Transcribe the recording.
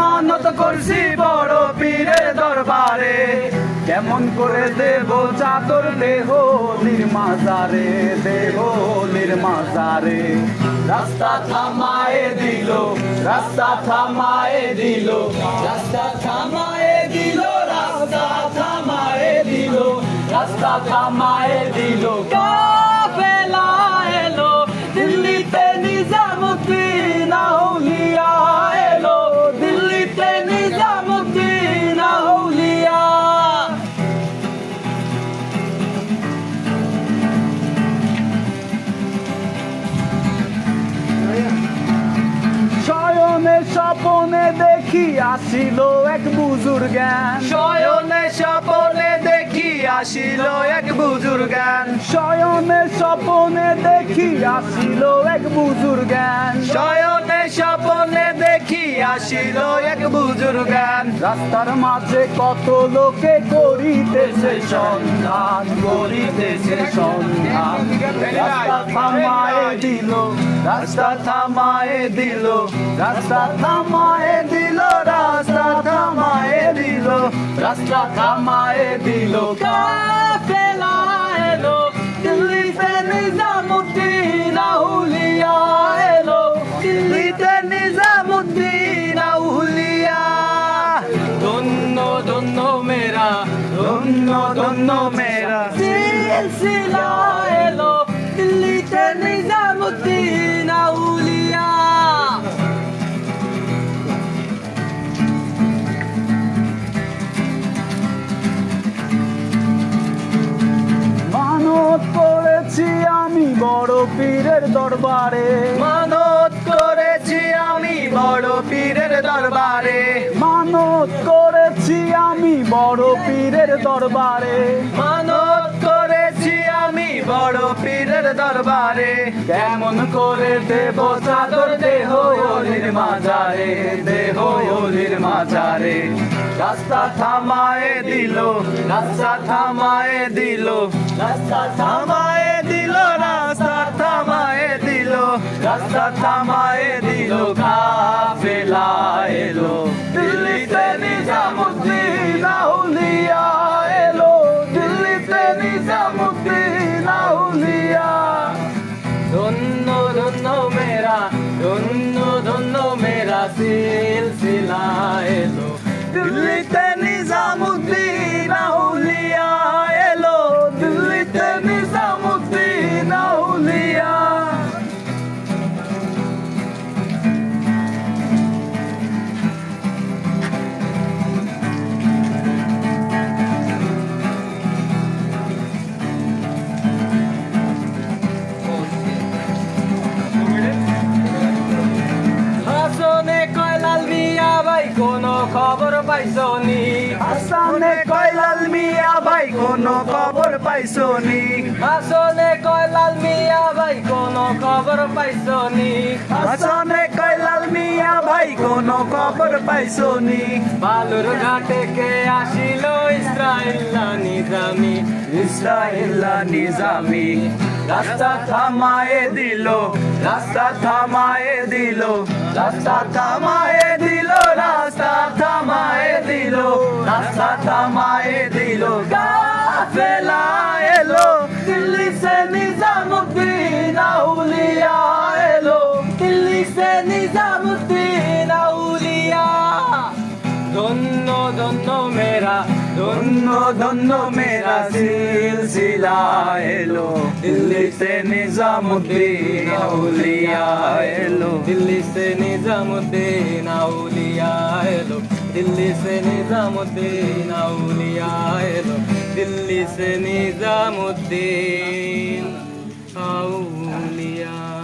মানত করছি বড় পীরের দরবারে। কেমন করে দেব চাদর দেহ নির্মাজারে দেহ নির্মাজারে। রাস্তা থামায়ে দিল, রাস্তা থামায়ে দিল, রাস্তা থামায়ে দিল, রাস্তা থামায়ে দিল, রাস্তা থামায়ে দিল। স্বপনে দেখি আসিল এক বুজুর জ্ঞান। শয়নে স্বপনে দেখি আসিল এক বুজুর জ্ঞান। শয়নে স্বপনে দেখি আসিল এক বুজুর জ্ঞান। শয়নে স্বপনে দেখি আসিল এক বুজুর জ্ঞান। রাস্তার মাঝে কত লোকে করিতেছে সন্ধান করিতেছে সন্ধান। রাস্তা থামায়ে দিল রাস্তা থামায়ে দিল, রাস্তা থামায়ে দিল, রাস্তা থামায়ে দিল, রাস্তা থামায়ে দিল। কাফেলা এলো, দিল্লিতে নিজামুদ্দিন আউলিয়া এলো, দিল্লিতে নিজামুদ্দিন ধন্য ধন্য মেরা ধন্য ধন্য মেরা সিলসিলা এলো, দিল্লিতে নিজামুদ্দিন বড় পীরের দরবারে। মানত করেছি আমি বড় পীরের দরবারে। মানত করেছি আমি বড় পীরের দরবারে। মানত করেছি আমি বড় পীরের দরবারে। কেমন করে দেব চাদর দেহ ওলির মাজারে দেহ ওলির মাজারে। রাস্তা থামায়ে দিল রাস্তা থামায়ে দিল রাস্তা থামায়ে রাস্তা থামায়ে দিল, কাফেলা এলো। দিল্লিতে নিজামুদ্দিন এলো। দিল্লিতে ধন্য ধন্য মেরা ধন্য ধন্য মেরা সিলসিলা এলো। দিল্লিতে পাইছনি? হাসানে কয়লাল মিয়া ভাই, কোনো খবর পাইছনি? হাসনে কয়লাল মিয়া ভাই, কোনো খবর পাইছনি? হাসানে কয়লাল মিয়া ভাই, কোনো খবর পাইছনি? বালুর ঘাটে কে আসিল? ইসরাইল্লা নিজামি। ইসরায়েলা নিজামি। রাস্তা থামায়ে দিল, রাস্তা থামায়ে দিল, রাস্তা থামায়ে দিল, রাস্তা থামায়ে দিল রাস্তা থামায়ে দিল কাফেলা এলো, দিল্লি সে নিজামুদ্দিন আউলিয়া এলো, দিল্লি সে নিজামুদ্দিন আউলিয়া। ধন্য ধন্য মেরা ধন্য ধন্য মেরা সিলসিলা এলো, দিল্লি সে নিজামুদ্দিন আউলিয়া এলো, দিল্লি সে নিজামুদ্দিন আউলিয়া। দিল্লি সে নিজামুদ্দিন আউলিয়া এলো দিল্লি সে নিজামুদ্দিন আউলিয়া